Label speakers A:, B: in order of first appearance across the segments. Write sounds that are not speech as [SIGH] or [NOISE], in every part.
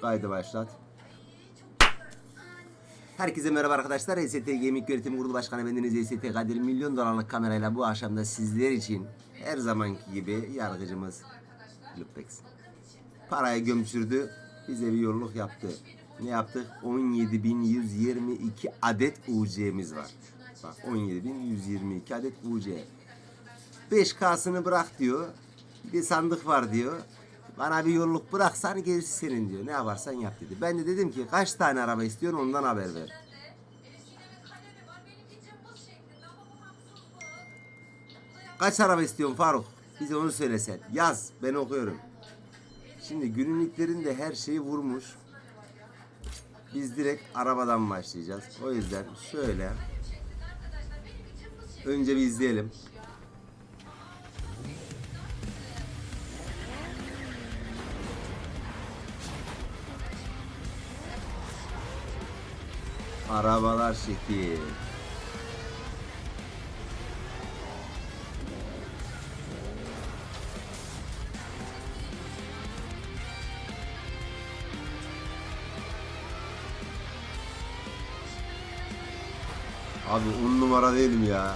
A: Kaydı başlat. Herkese merhaba arkadaşlar. EST Gaming Yönetim Kurulu Başkanı bendeniz EST Kadir milyon dolarlık kamerayla bu akşamda sizler için her zamanki gibi yargıcımız Lupex. Parayı gömçürdü. Bize bir yolluk yaptı. Ne yaptık? 17.122 adet UC'miz var. Bak 17.122 adet UC. 5K'sını bırak diyor. Bir sandık var diyor. Bana bir yolluk bıraksan gerisi senin diyor. Ne yaparsan yap dedi. Ben de dedim ki kaç tane araba istiyorsun ondan haber ver. Kaç araba istiyorsun Faruk? Bize onu söylesen. Yaz ben okuyorum. Şimdi günlüklerinde her şeyi vurmuş. Biz direkt arabadan başlayacağız. O yüzden şöyle önce bir izleyelim. Arabalar şekil. Abi on numara değilim ya.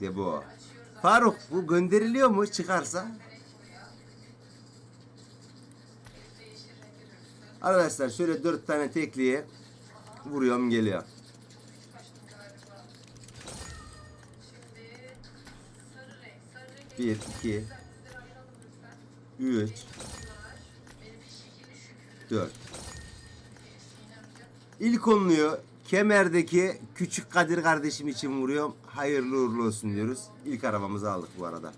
A: İşte bu. Faruk bu gönderiliyor mu çıkarsa? Arkadaşlar şöyle dört tane tekliye vuruyorum geliyor. Bir, iki, üç, dört. İlk onluyu kemerdeki küçük Kadir kardeşim için vuruyorum. Hayırlı uğurlu olsun diyoruz. İlk arabamızı aldık bu arada.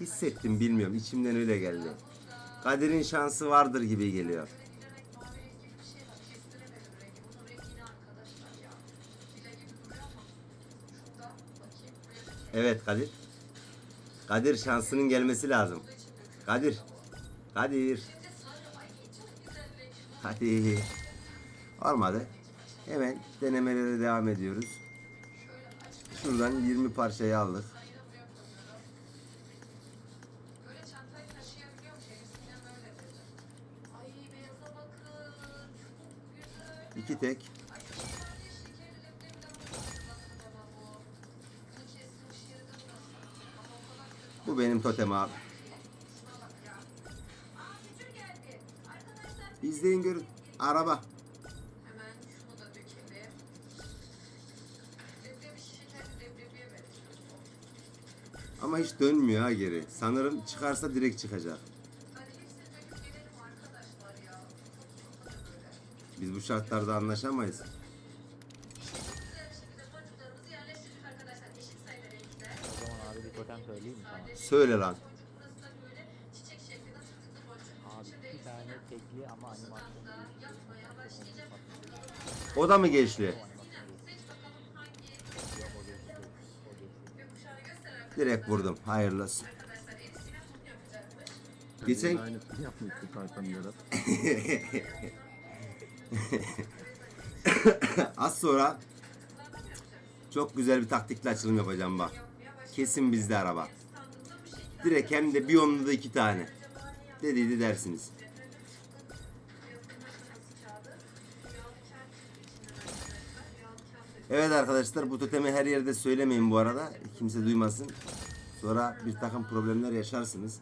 A: Hissettim bilmiyorum. içimden öyle geldi. Kadir'in şansı vardır gibi geliyor. Evet Kadir. Kadir şansının gelmesi lazım. Kadir. Kadir. Hadi. Olmadı. Hemen denemelere devam ediyoruz. Şuradan 20 parçayı aldık. İki tek.
B: Bu?
A: Benim totem abi. İzleyin görün. Araba. Ama hiç dönmüyor ha geri. Sanırım çıkarsa direkt çıkacak. Biz bu şartlarda anlaşamayız.
C: Söyleyeyim sana?
A: Söyle lan.
C: Abi iki tane tekli ama animasyon.
A: O da mı geçti?
B: Seç bakalım hangi
C: Yok o geçti. O geçti.
B: gökkuşağını göster arkadaşlar.
A: Direkt vurdum. Hayırlı olsun.
B: Arkadaşlar elisine tut yapacakmış.
A: Geçen
D: Aynısını Yarat. [LAUGHS]
A: az sonra çok güzel bir taktikle açılım yapacağım bak. Kesin bizde araba. Direkt hem de bir onlu da iki tane. Dediydi dersiniz. Evet arkadaşlar bu totemi her yerde söylemeyin bu arada. Kimse duymasın. Sonra bir takım problemler yaşarsınız.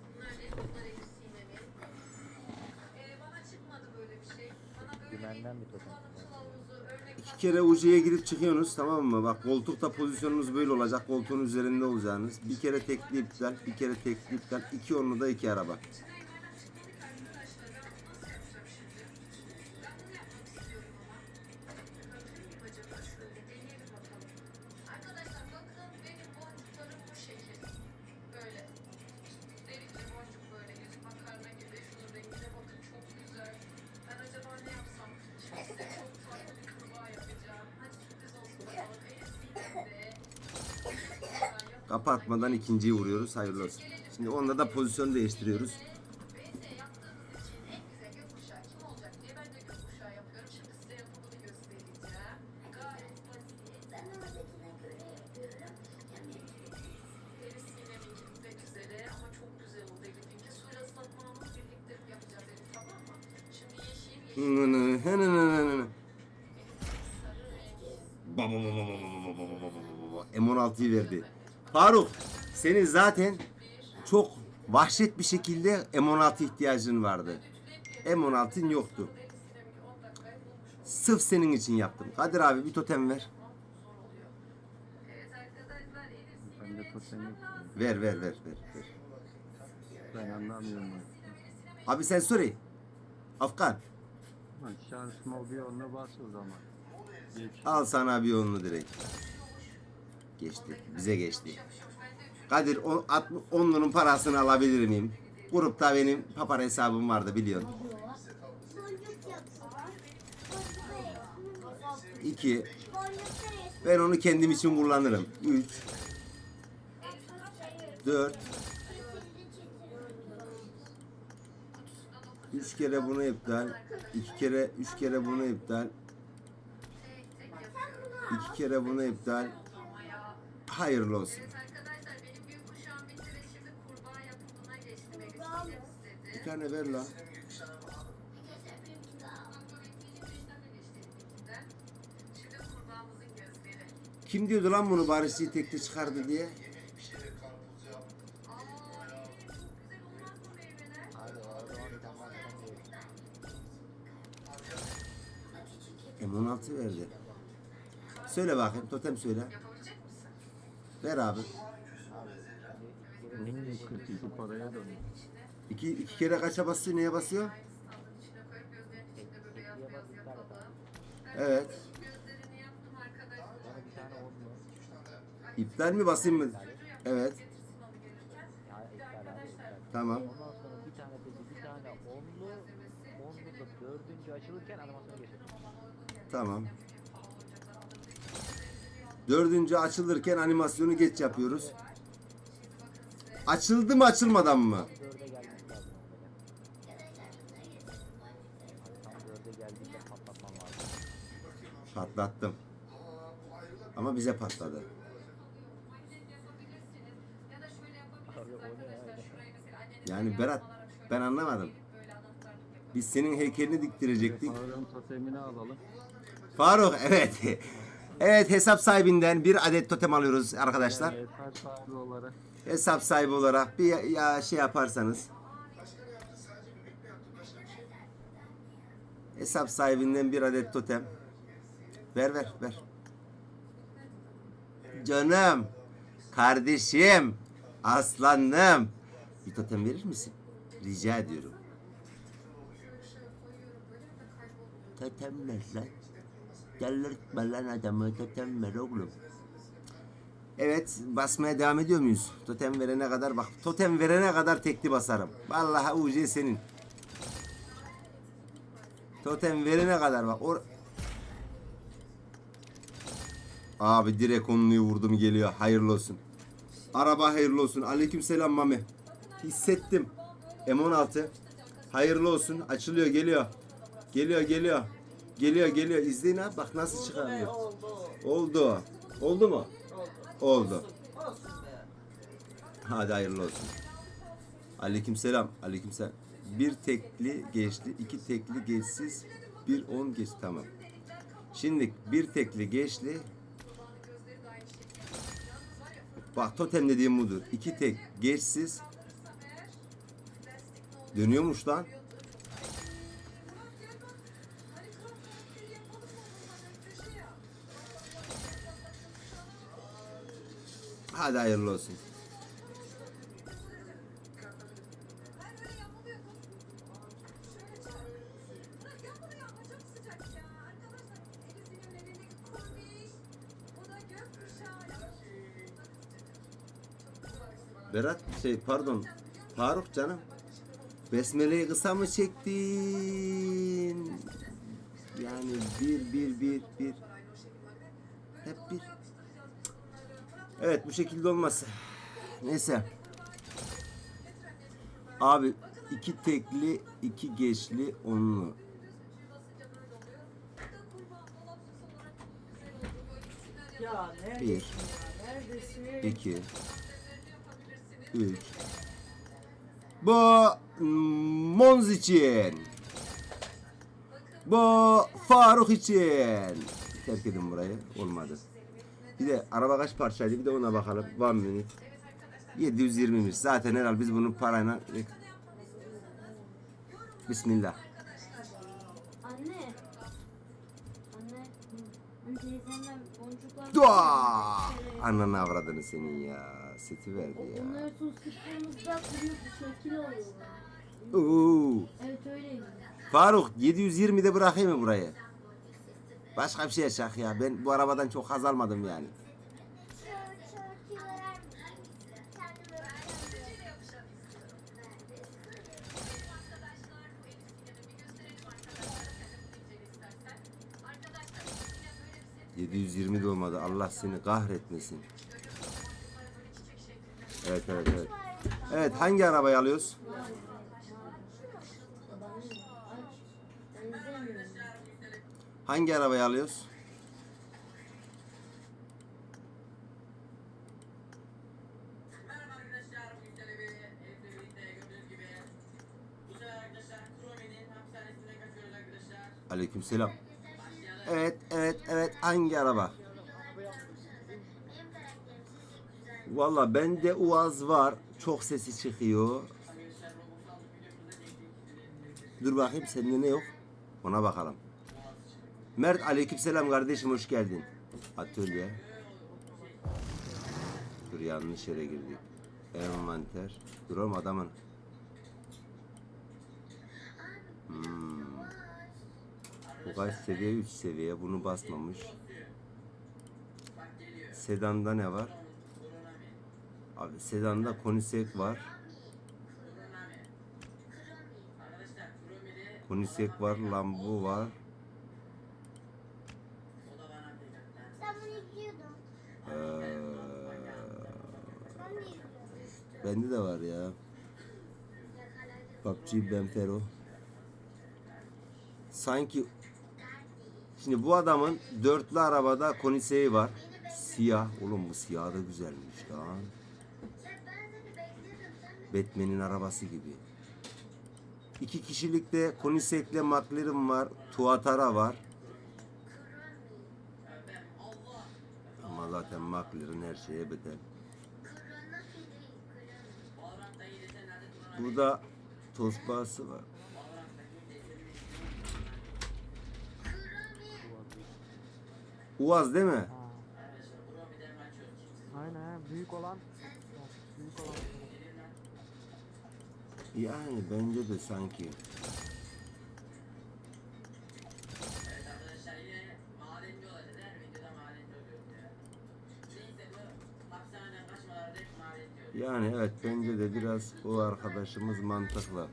C: Dümenden bir totem.
A: İki kere ucuya girip çıkıyorsunuz tamam mı? Bak koltukta pozisyonunuz böyle olacak. Koltuğun üzerinde olacağınız. Bir kere tekli iptal, bir kere tekli iptal. İki onlu da iki araba.
B: Elisinde.
A: Kapatmadan ikinciyi vuruyoruz. Hayırlı olsun. Şimdi onda da pozisyon değiştiriyoruz. Faruk senin zaten çok vahşet bir şekilde M16 ihtiyacın vardı. M16'ın yoktu. Sırf senin için yaptım. Kadir abi bir totem ver.
B: Evet arkadaşlar Elif
D: Ben de totem yok.
A: Ver ver ver ver. ver.
D: Ben anlamıyorum.
A: Abi sen sorry. Afgan.
D: Şans mobil onunla bas o zaman. Geç.
A: Al sana bir yolunu direkt. Geçti. Bize geçti. Kadir o- at- onlunun parasını alabilir miyim? Grupta benim papar hesabım vardı biliyorsun. İki. Ben onu kendim için kullanırım. Üç. Dört. Üç kere bunu iptal. iki kere, üç kere bunu iptal. İki kere bunu iptal. Hayırlı olsun.
B: Evet arkadaşlar benim büyük kuşağım bitti ve şimdi kurbağa yapımına geçtim. Elif Sinem istedi.
A: Bir tane ver la.
B: Şimdi kurbağamızın gözleri.
A: Kim diyordu lan bunu Barışçı'yı tekte çıkardı diye?
B: Aa, Elif çok güzel olmaz mı meyveler?
C: Abi o zaman bir tane daha totem değil.
A: M16 verdi. Söyle bakayım totem söyle.
B: Misin?
A: Ver abi.
D: Hmm, 42 paraya dönüyor.
A: İki, iki kere kaça basıyor neye basıyor? Evet. İptal mi basayım mı? Evet. Tamam.
C: Ondan sonra bir tane peki bir tane onlu. Onlu da dördüncü açılırken animasyona geçelim.
A: Tamam. Dördüncü açılırken animasyonu geç yapıyoruz. Açıldı mı açılmadan mı? Patlattım. Ama bize patladı. Yani Berat ben anlamadım. Biz senin heykelini diktirecektik.
D: Faruk'un totemini alalım.
A: Faruk evet. [LAUGHS] Evet hesap sahibinden bir adet totem alıyoruz arkadaşlar.
D: Yani hesap sahibi olarak
A: Hesap sahibi olarak bir ya şey yaparsanız. Hesap sahibinden bir adet totem. Ver ver ver. Canım. Kardeşim. Aslanım. Bir totem verir misin? Rica ediyorum. Totem ver lan. Delirtme lan adamı. Totem ver oğlum. Evet basmaya devam ediyor muyuz? Totem verene kadar bak totem verene kadar tekli basarım. Vallahi UC senin. Totem verene kadar bak. Or Abi direkt onluyu vurdum geliyor. Hayırlı olsun. Araba hayırlı olsun. Aleykümselam Mami. Hissettim. M16. Hayırlı olsun. Açılıyor geliyor. Geliyor geliyor. Geliyor geliyor. İzleyin abi bak nasıl çıkarıyor. Oldu. Oldu mu? Oldu. Hadi hayırlı olsun. Aleykümselam. Aleykümselam. Bir tekli geçti, iki tekli geçsiz, bir on geç tamam. Şimdi bir tekli geçli. Bak totem dediğim budur. İki tek geçsiz. Dönüyormuş lan. Hadi hayırlı olsun. Berat şey pardon. Faruk canım. Besmele'yi kısa mı çektin? Yani bir bir bir bir. Hep bir. Evet bu şekilde olmaz. Neyse. Abi iki tekli, iki geçli, onlu.
E: Ya
A: Bir,
E: neredesin ya? Neredesin?
A: iki, üç. Bu Monz için. Bu Faruk için. Terk edin burayı. Olmadı. Bir de araba kaç parçaydı bir de ona bakalım. One minute. 720'miş. Zaten herhalde biz bunun parayla... Bismillah.
F: Anne. Anne. Teyzemden boncuklar...
A: Dua! Ananı avradını senin ya. Seti verdi ya.
F: Onları su sıktığımızda kuruyor bir şekil oluyor.
A: Oo.
F: Evet öyleydi.
A: Faruk 720'de bırakayım mı burayı? Başka bir şey yaşak ya. Ben bu arabadan çok haz almadım yani. ...720 de olmadı. Allah seni kahretmesin. Evet evet evet. Evet hangi arabayı alıyoruz?
F: Benzemiyor.
A: Hangi arabayı alıyoruz?
G: Merhaba arkadaşlar, bu güzel evi evle birlikte gördüğünüz gibi. Bu sefer arkadaşlar Kromi'nin hapishanesine kaçıyoruz arkadaşlar.
A: Aleykümselam.
G: Başlayalım.
A: Evet evet evet hangi araba? Valla bende Uaz var. Çok sesi çıkıyor. Dur bakayım sende ne yok? Ona bakalım. Mert aleykümselam kardeşim hoş geldin. Atölye. Dur yanlış yere girdik. Envanter. Dur oğlum adamın. Hmm. Bu kaç seviye? 3 seviye. Bunu basmamış. Sedanda ne var? Abi sedanda konisek var. Konisek var, Lambo var. Bende de var ya. PUBG Benfero. Sanki Şimdi bu adamın dörtlü arabada koniseyi var. Siyah. Oğlum bu siyah da güzelmiş lan. Batman'in arabası gibi. İki kişilikte konisekle McLaren var. Tuatara var. Ama zaten McLaren her şeye beter.
G: Valorant'ta iyi desen nerede Kromi?
A: Burada Tosbağası var. Uaz değil mi?
C: Ha. Aynen büyük olan. Büyük olan.
A: Yani bence de sanki. Yani evet bence de biraz o arkadaşımız mantıklı.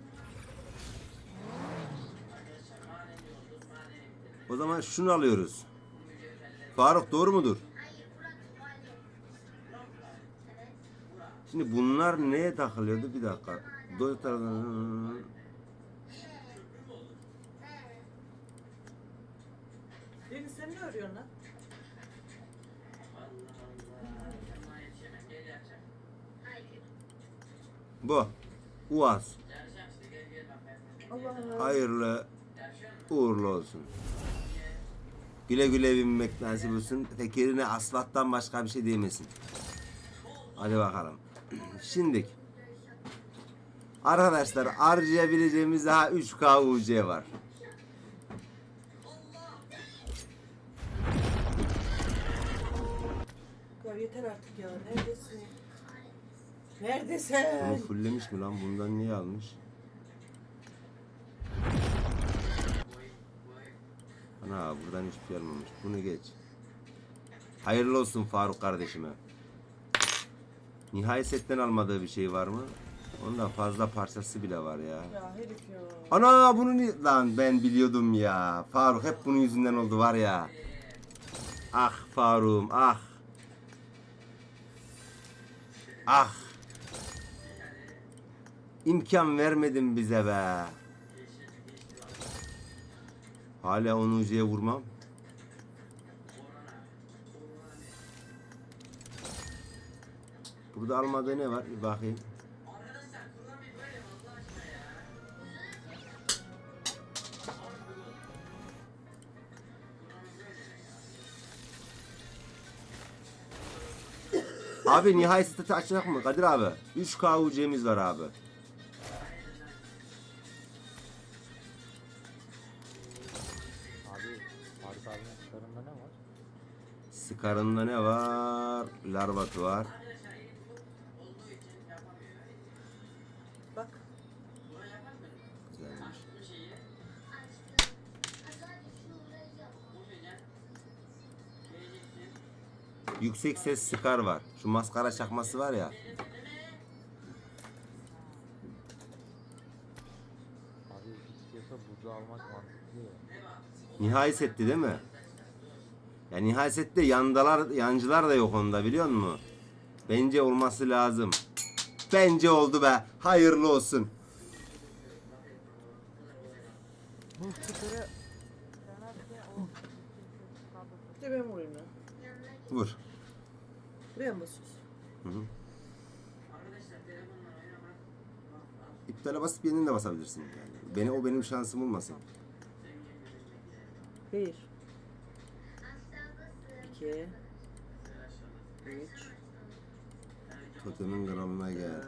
A: O zaman şunu alıyoruz. Faruk doğru mudur? Şimdi bunlar neye takılıyordu? Bir dakika. Doğru tarafından...
E: Deniz sen ne örüyorsun lan?
G: Allah Allah. Yanına yetişemem. Gel yapacağım.
A: Bu. Uaz.
G: Yarışacağım işte. Gel gel bak ben.
E: Allah Allah.
A: Hayırlı uğurlu olsun. Güle güle binmek nasip olsun. Tekerine asfalttan başka bir şey diyemesin. Hadi bakalım. [CLEARS THROAT] Şimdi arkadaşlar harcayabileceğimiz daha 3K UC var.
E: Ya yeter artık ya. Neredesin? Neredesin?
A: Bunu fulllemiş mi lan? Bundan niye almış? Ana buradan hiçbir şey almamış. Bunu geç. Hayırlı olsun Faruk kardeşime. Nihai setten almadığı bir şey var mı? Ondan fazla parçası bile var ya.
E: Ya herif ya.
A: Ana bunu ni... Lan ben biliyordum ya. Faruk hep bunun yüzünden oldu var ya. Ah Faruk'um ah. Ah. İmkan vermedin bize be. Hala onu ucuya vurmam. Burada almadığı ne var? Bir bakayım. Abi nihai statı açacak mı Kadir abi? 3 KUC'miz var abi. Skarında ne var? Larvat var.
E: Bak.
A: Güzelmiş. Yüksek ses skar var. Şu maskara çakması var ya. Nihai setti değil mi? Yani Nihal yandalar, yancılar da yok onda biliyor musun? Bence olması lazım. Bence oldu be. Hayırlı olsun. Vur.
E: Buraya mı.
A: İptale basıp yeniden de basabilirsin. Yani. Beni, o benim şansım olmasın.
E: Hayır. 2 3
A: Totemin gramına geldi.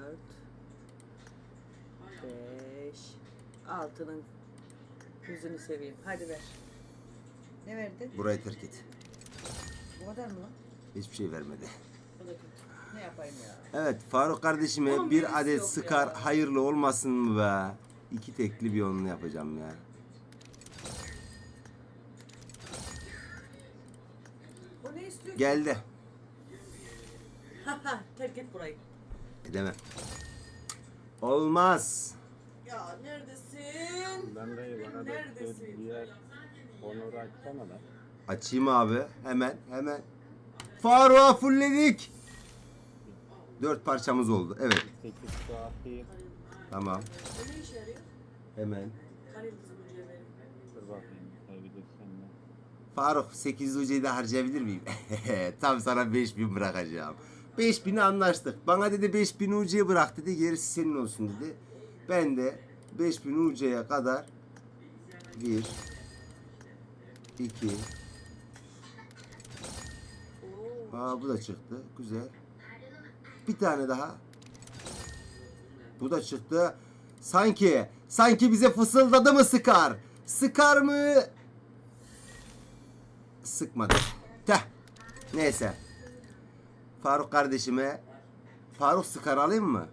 E: 4 5 Altının yüzünü seveyim. Hadi ver. Ne verdi?
A: Burayı terk et.
E: Bu kadar mı?
A: Hiçbir şey vermedi.
E: Ne yapayım ya?
A: Evet Faruk kardeşime
E: Ama
A: bir adet
E: yok ya.
A: sıkar hayırlı olmasın mı be? İki tekli bir onunla yapacağım ya. Geldi.
E: Terk et burayı.
A: Edemem. Olmaz.
E: Ya neredesin?
D: Ben de bana
E: Neredesin?
D: diğer onuru açsana da.
A: Açayım abi. Hemen hemen. Faruk'a fullledik. Dört parçamız oldu. Evet.
D: 8 saati
A: Tamam.
E: O ne işe yarıyor?
A: Hemen.
E: Karil kızı bu cevheri.
D: dur bakayım sayabilirsen de.
A: Faruk 800 UC'yi de harcayabilir miyim? [LAUGHS] Tam sana 5000 bırakacağım. 5000'i anlaştık. Bana dedi 5000 UC'ye bırak dedi. Gerisi senin olsun dedi. Ben de 5000 UC'ye kadar 1 2
E: Oo.
A: Aa bu da çıktı. Güzel. Bir tane daha. Bu da çıktı. Sanki sanki bize fısıldadı mı sıkar? Sıkar mı? Sıkmadı. Teh. Neyse. Faruk kardeşime Faruk sıkar alayım mı?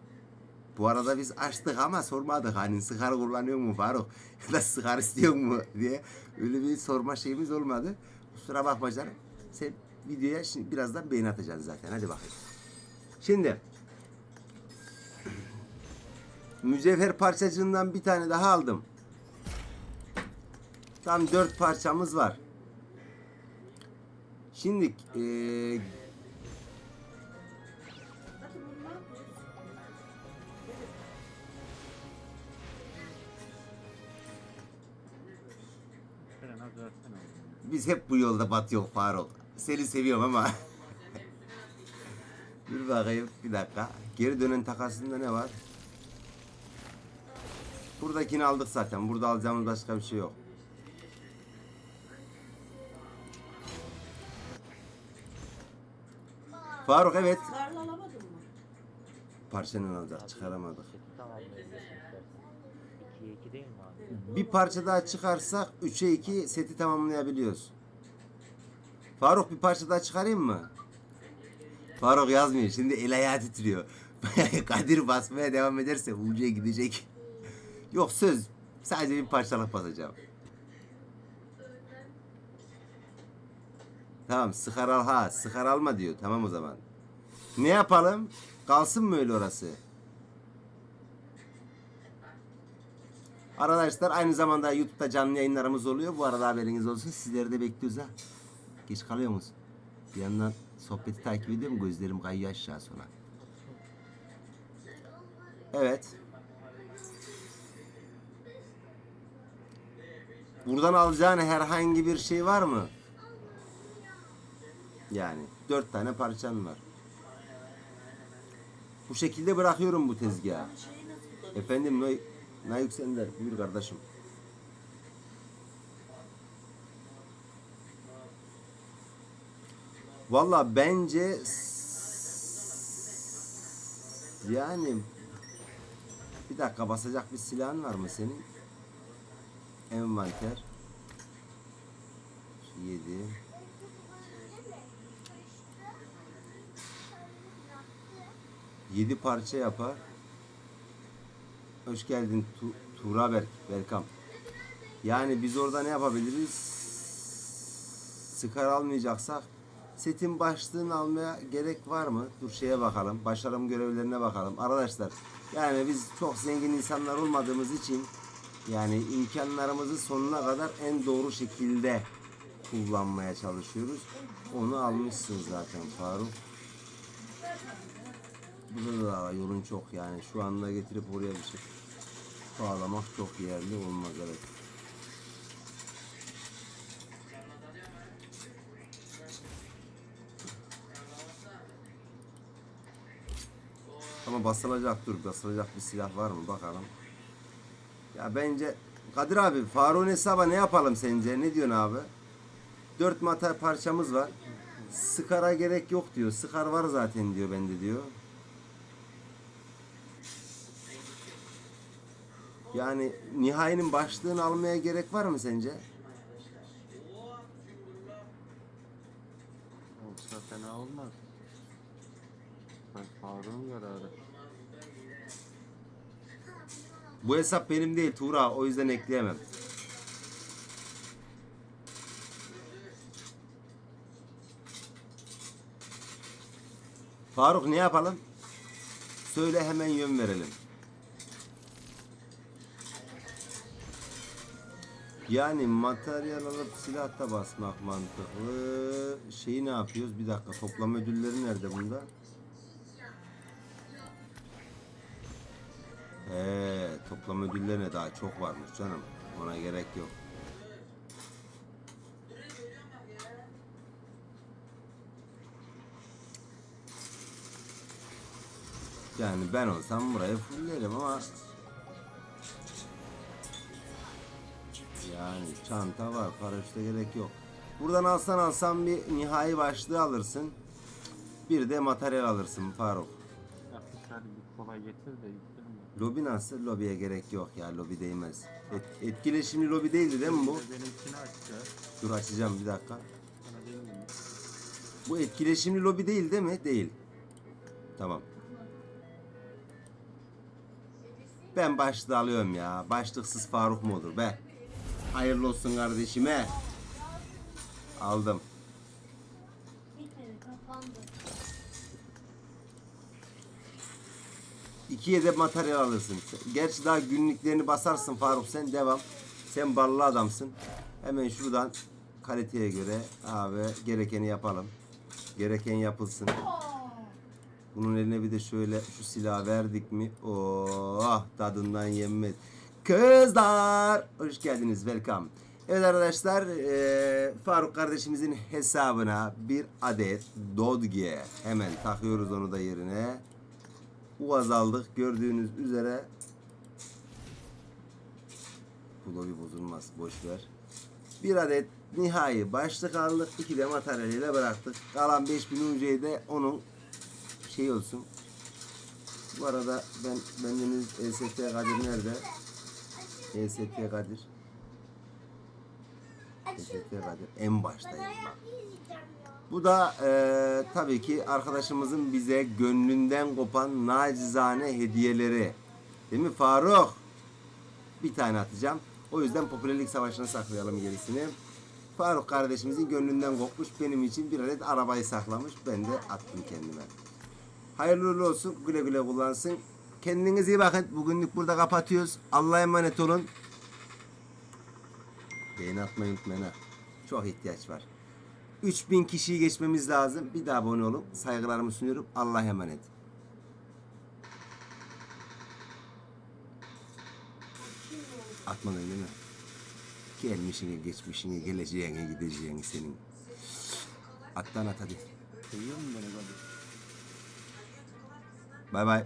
A: Bu arada biz açtık ama sormadık hani sıkar kullanıyor mu Faruk [LAUGHS] ya da sıkar istiyor mu [LAUGHS] diye öyle bir sorma şeyimiz olmadı. Kusura bakma canım. Sen videoya şimdi birazdan beğeni atacaksın zaten. Hadi bakayım. Şimdi [CLEARS THROAT] mücevher parçacığından bir tane daha aldım. Tam dört parçamız var. Şimdi eee
E: Hadi bunu ne yapıyorsun?
D: Sen az versene oğlum.
A: Biz hep bu yolda batıyor Faruk. Seni seviyorum ama. [LAUGHS] Dur bakayım bir dakika. Geri dönen takasında ne var? Buradakini aldık zaten. Burada alacağımız başka bir şey yok. Faruk evet.
E: Mı?
A: Parçanın alacak. Çıkaramadık.
C: seti tamamlayabilirsin istersen. 2'ye 2 değil mi abi?
A: Bir parça daha çıkarsak 3'e 2 seti tamamlayabiliyoruz. Faruk bir parça daha çıkarayım mı? Faruk yazmıyor. Şimdi el ayağı titriyor. [LAUGHS] Kadir basmaya devam ederse Ucu'ya gidecek. Yok söz. Sadece bir parçalık basacağım. Tamam sıkar al ha. Sıkar alma diyor. Tamam o zaman. Ne yapalım? Kalsın mı öyle orası? Arkadaşlar aynı zamanda YouTube'da canlı yayınlarımız oluyor. Bu arada haberiniz olsun. Sizleri de bekliyoruz ha. Geç kalıyor musun? Bir yandan sohbeti takip ediyorum. Gözlerim kayıyor aşağı sonra. Evet. Buradan alacağın herhangi bir şey var mı? Yani dört tane parçan var. Bu şekilde bırakıyorum bu tezgahı. Efendim Nay Nayük Sender buyur kardeşim. Valla bence Yani bir dakika basacak bir silahın var mı senin? Envanter. 7 7 parça yapar. Hoş geldin tu Tuğra Berk. Welcome. Yani biz orada ne yapabiliriz? Sıkar almayacaksak setin başlığını almaya gerek var mı? Dur şeye bakalım. Başarım görevlerine bakalım. Arkadaşlar yani biz çok zengin insanlar olmadığımız için yani imkanlarımızı sonuna kadar en doğru şekilde kullanmaya çalışıyoruz. Onu almışsın zaten Faruk. Burada da yolun çok yani şu anda getirip oraya bir şey bağlamak çok yerli olmaz evet. Ama basılacak dur basılacak bir silah var mı bakalım. Ya bence Kadir abi Faruk'un hesaba ne yapalım sence? Ne diyorsun abi? Dört mata parçamız var. Sıkara gerek yok diyor. Sıkar var zaten diyor bende diyor. Yani Nihai'nin başlığını almaya gerek var mı sence?
D: Olsa fena olmaz. Bak Faruk'un kararı.
A: Bu hesap benim değil Tuğra. O yüzden ekleyemem. Faruk ne yapalım? Söyle hemen yön verelim. Yani materyal alıp silah da basmak mantıklı. Şeyi ne yapıyoruz? Bir dakika toplam ödülleri nerede bunda? Ee, toplam ödüllerine daha çok varmış canım. Ona gerek yok. Yani ben olsam burayı fulllerim ama yani çanta var, paraşüte gerek yok. Buradan alsan alsan bir nihai başlığı alırsın. Bir de materyal alırsın Faruk.
D: Ya bir tane bir kola getir de yükselme.
A: Lobi nasıl? Lobiye gerek yok ya. Lobi değmez. Et, etkileşimli lobi değildi değil mi bu?
D: Benimkini.
A: Dur açacağım bir dakika.
D: Sana değil mi?
A: Bu etkileşimli lobi değil değil mi? Değil. Tamam. Ben başlığı alıyorum ya. Başlıksız Faruk mu olur be? Hayırlı olsun kardeşime. Aldım.
F: Bitmedi kapandı.
A: İkiye de materyal alırsın. Gerçi daha günlüklerini basarsın Faruk sen devam. Sen ballı adamsın. Hemen şuradan kaliteye göre abi gerekeni yapalım. Gereken yapılsın. Bunun eline bir de şöyle şu silahı verdik mi? Oh tadından yenmez. Kızlar hoş geldiniz welcome. Evet arkadaşlar eee, Faruk kardeşimizin hesabına bir adet Dodge hemen takıyoruz onu da yerine. Uvaz aldık gördüğünüz üzere. Bu lobi bozulmaz boş ver. Bir adet nihai başlık aldık. iki de materyaliyle bıraktık. Kalan 5000 UC'yi de onun şey olsun. Bu arada ben bendeniz EST Kadir nerede? EST Kadir. EST Kadir en baştayım bak. Bu da eee, tabii ki arkadaşımızın bize gönlünden kopan nacizane hediyeleri. Değil mi Faruk? Bir tane atacağım. O yüzden popülerlik savaşını saklayalım gerisini. Faruk kardeşimizin gönlünden kopmuş. Benim için bir adet arabayı saklamış. Ben de attım kendime. Hayırlı olsun. Güle güle kullansın. Kendinize iyi bakın. Bugünlük burada kapatıyoruz. Allah'a emanet olun. Beğeni atmayı unutmayın ha. Çok ihtiyaç var. 3000 kişiyi geçmemiz lazım. Bir daha abone olun. Saygılarımı sunuyorum. Allah'a emanet. Atmadın değil mi? Gelmişini, geçmişini, geleceğini, gideceğini senin. Attan at?
D: Hadi.
A: Bay bay.